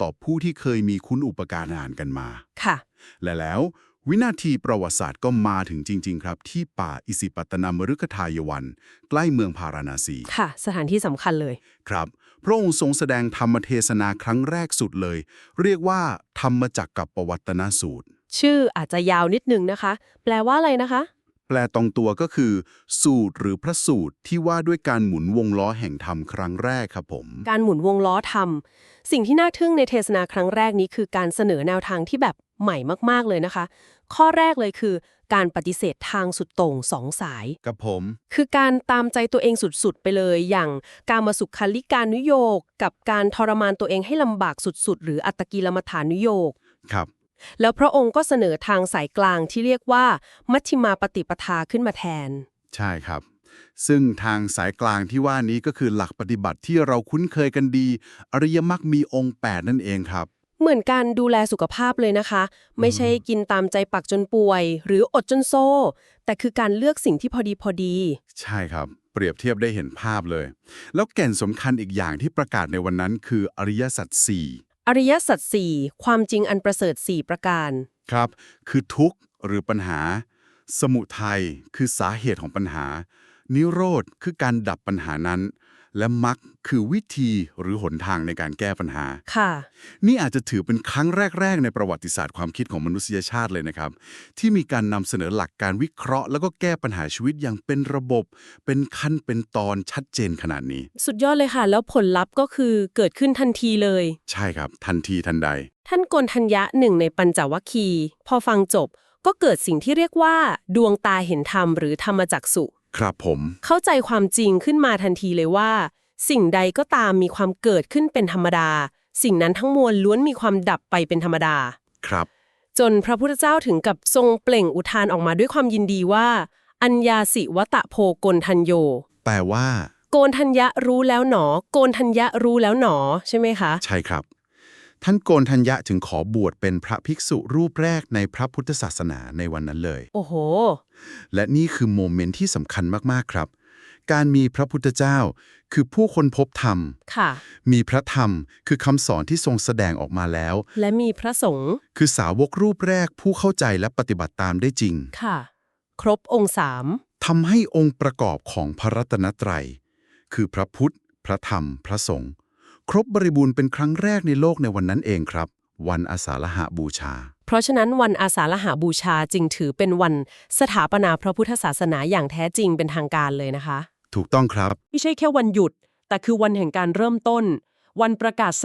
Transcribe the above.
ต่อผู้ที่เคยมีคุณอุปการอ่านกันมา ค่ะ และแล้ววินาทีประวัติศาสตร์ก็มาถึงจริง ๆ ครับ ที่ป่าอิสิปตนามฤคทายวัน ใกล้เมืองพาราณสี ค่ะ สถานที่สำคัญเลย ครับพระองค์ทรงแสดงธรรมเทศนาครั้งแรกสุดเลย เรียกว่าธรรมจักรกับปวัตนสูตร ชื่ออาจจะยาวนิดนึงนะคะ แปลว่าอะไรนะคะ แปลตรงตัวก็คือ สูตรหรือพระสูตรที่ว่าด้วยการหมุนวงล้อแห่งธรรมครั้งแรกครับผม การหมุนวงล้อทำสิ่งที่น่าทึ่งในเทศนาครั้งแรกนี้คือการเสนอแนวทางที่แบบใหม่มากๆเลยนะคะ ข้อแรกเลยคือ การปฏิเสธทางสุดโต่งสองสาย กับผม คือการตามใจตัวเองสุดๆ ไปเลย อย่างการมาสุขคลิการนุโยก กับการทรมานตัวเองให้ลำบากสุดๆ หรืออัตตกิลมัฐานุโยก ครับ แล้วพระองค์ก็เสนอทางสายกลางที่เรียกว่า มัชฌิมาปฏิปทาขึ้นมาแทน ใช่ครับ ซึ่งทางสายกลางที่ว่านี้ก็คือหลักปฏิบัติที่เราคุ้นเคยกันดี อริยมรรคมีองค์ 8 นั่นเองครับ เหมือนการดูแลสุขภาพเลยนะคะ ไม่ใช่กินตามใจปักจนป่วย หรืออดจนโซ่ แต่คือการเลือกสิ่งที่พอดีพอดี ใช่ครับเปรียบเทียบได้เห็นภาพเลย แล้วแก่นสำคัญอีกอย่างที่ประกาศในวันนั้นคืออริยสัจสี่ อริยสัจสี่ความจริงอันประเสริฐสี่ประการ ครับ คือทุกข์หรือปัญหา สมุทัยคือสาเหตุของปัญหา นิโรธคือการดับปัญหานั้น และมรรคคือวิธีหรือหนทางในการแก้ปัญหา ค่ะ นี่อาจจะถือเป็นครั้งแรก ๆ ในประวัติศาสตร์ความคิดของมนุษยชาติเลยนะครับ ที่มีการนำเสนอหลักการวิเคราะห์ แล้วก็แก้ปัญหาชีวิตอย่างเป็นระบบ เป็นขั้นเป็นตอนชัดเจนขนาดนี้ สุดยอดเลยค่ะ แล้วผลลัพธ์ก็คือเกิดขึ้นทันทีเลย ใช่ครับ ทันทีทันใด ท่านโกนทัญญะหนึ่งในปัญจวัคคีย์พอฟังจบก็เกิดสิ่งที่เรียกว่า ดวงตาเห็นธรรมหรือธรรมจักสุ ครับผม เข้าใจความจริงขึ้นมาทันทีเลยว่า สิ่งใดก็ตามมีความเกิดขึ้นเป็นธรรมดา สิ่งนั้นทั้งมวลล้วนมีความดับไปเป็นธรรมดา ครับ จนพระพุทธเจ้าถึงกับทรงเปล่งอุทานออกมาด้วยความยินดีว่า อัญญาสิวตะโพโกนทัญโย แปลว่า โกนทัญญะรู้แล้วหนอ โกนทัญญะรู้แล้วหนอ ใช่ไหมคะ ใช่ครับ ท่านโกนทัญญะถึงขอบวชเป็นพระภิกษุรูปแรกในพระพุทธศาสนาในวันนั้นเลย โอ้โห และนี่คือโมเมนต์ที่สำคัญมาก ๆ ครับ การมีพระพุทธเจ้าคือผู้คนพบธรรม ค่ะ มีพระธรรมคือคำสอนที่ทรงแสดงออกมาแล้ว และมีพระสงฆ์ คือสาวกรูปแรกผู้เข้าใจและปฏิบัติตามได้จริง ค่ะ ครบองค์สาม ทำให้องค์ประกอบของพระรัตนตรัย คือพระพุทธ พระธรรม พระสงฆ์ ครบบริบูรณ์เป็นครั้งแรกในโลกในวันนั้นเองครับ วันอาสาฬหบูชา เพราะฉะนั้นวันอาสาฬหาบูชาจึงถือเป็นวันสถาปนาพระพุทธศาสนาอย่างแท้จริงเป็นทางการเลยนะคะ ถูกต้องครับ ไม่ใช่แค่วันหยุด แต่คือวันแห่งการเริ่มต้น วันประกาศสัจ